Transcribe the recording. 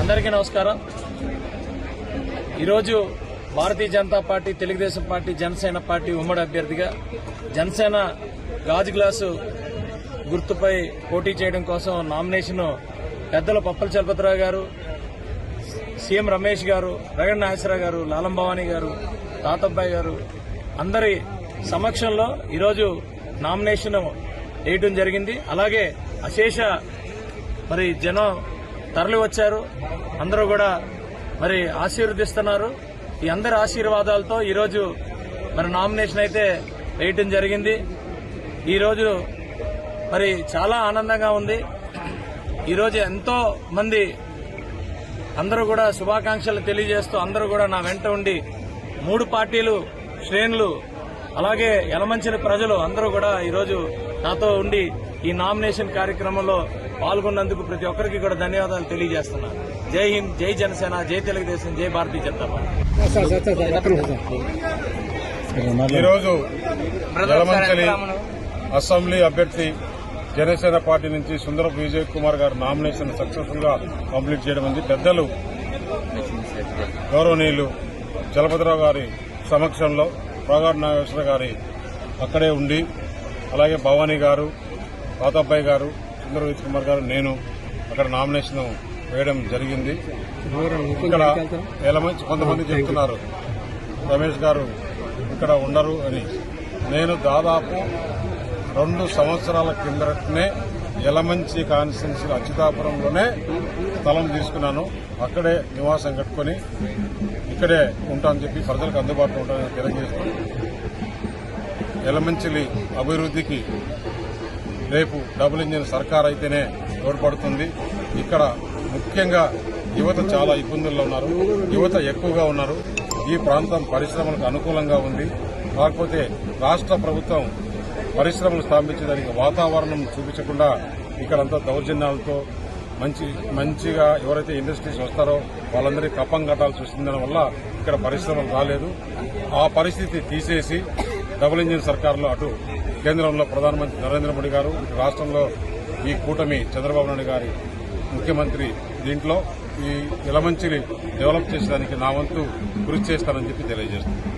అందరికీ నమస్కారం. ఈరోజు Bharatiya Janata party Telugu Desam party Janasena party ఉమ్మడి అభ్యర్థిగా జనసేన గాజు గ్లాసు గుర్తుపై పోటీ చేయడం కోసం నామినేషన్ పెద్దల పప్పల చలపతిరావు గారు సీఎం రమేష్ గారు రగడ్ నాగేశ్వరరావు గారు లాలం భవానీ గారు తాతబ్బాయి గారు అందరి సమక్షంలో ఈరోజు నామినేషన్ వేయడం జరిగింది. అలాగే అశేష మరి జనం తరలి వచ్చారు. అందరూ కూడా మరి ఆశీర్వదిస్తున్నారు. ఈ అందరి ఆశీర్వాదాలతో ఈరోజు మరి నామినేషన్ అయితే వేయటం జరిగింది. ఈరోజు మరి చాలా ఆనందంగా ఉంది. ఈరోజు ఎంతో మంది అందరూ కూడా శుభాకాంక్షలు తెలియజేస్తూ అందరూ కూడా నా వెంట ఉండి మూడు పార్టీలు శ్రేణులు అలాగే యలమంచిన ప్రజలు అందరూ కూడా ఈరోజు నాతో ఉండి ఈ నామినేషన్ కార్యక్రమంలో పాల్గొన్నందుకు ప్రతి ఒక్కరికి కూడా ధన్యవాదాలు తెలియజేస్తున్నాను జై హింద్ జై జనసేన జై తెలుగుదేశం జై భారతీయ జనతా పార్టీ. ఈరోజు అసెంబ్లీ అభ్యర్థి జనసేన పార్టీ నుంచి సుందరపు విజయ్ కుమార్ గారు నామినేషన్ సక్సెస్ఫుల్గా కంప్లీట్ చేయడం ఉంది. పెద్దలు గౌరవనీయులు చలపతిరావు గారి సమక్షంలో ప్రగాఢ నాగేశ్వర గారి అక్కడే ఉండి అలాగే భవానీ గారు పాతబ్బాయి గారు సుందర విజయ్ కుమార్ గారు నేను అక్కడ నామినేషన్ వేయడం జరిగింది. ఇక్కడ ఎలమంచి కొంతమంది చెప్తున్నారు రమేష్ గారు ఇక్కడ ఉండరు అని. నేను దాదాపు రెండు సంవత్సరాల కిందటనే యలమంచి కాన్స్టిట్యున్సీ అచ్యుతాపురంలోనే స్థలం తీసుకున్నాను. అక్కడే నివాసం కట్టుకొని ఇక్కడే ఉంటానని చెప్పి ప్రజలకు అందుబాటులో ఉంటానని తెలియజేస్తాను యలమంచిలి అభివృద్ధికి రేపు డబుల్ ఇంజిన్ సర్కార్ అయితేనే తోడ్పడుతుంది. ఇక్కడ ముఖ్యంగా యువత చాలా ఇబ్బందుల్లో ఉన్నారు. యువత ఎక్కువగా ఉన్నారు. ఈ ప్రాంతం పరిశ్రమలకు అనుకూలంగా ఉంది. కాకపోతే రాష్ట్ర ప్రభుత్వం పరిశ్రమలు స్థాపించడానికి వాతావరణం చూపించకుండా ఇక్కడంతా దౌర్జన్యాలతో మంచి మంచిగా ఎవరైతే ఇండస్ట్రీస్ వస్తారో వాళ్ళందరికీ కప్పం కట్టాల్సి వస్తుందన్న వల్ల ఇక్కడ పరిశ్రమలు రాలేదు. ఆ పరిస్థితి తీసేసి డబుల్ ఇంజిన్ సర్కార్లో అటు కేంద్రంలో ప్రధానమంత్రి నరేంద్ర మోడీ గారు ఇటు రాష్ట్రంలో ఈ కూటమి చంద్రబాబు నాయుడు గారి ముఖ్యమంత్రి దీంట్లో ఈ ఇలమంచిని డెవలప్ చేసేదానికి నా వంతు కృషి చేస్తానని చెప్పి తెలియజేస్తున్నాను.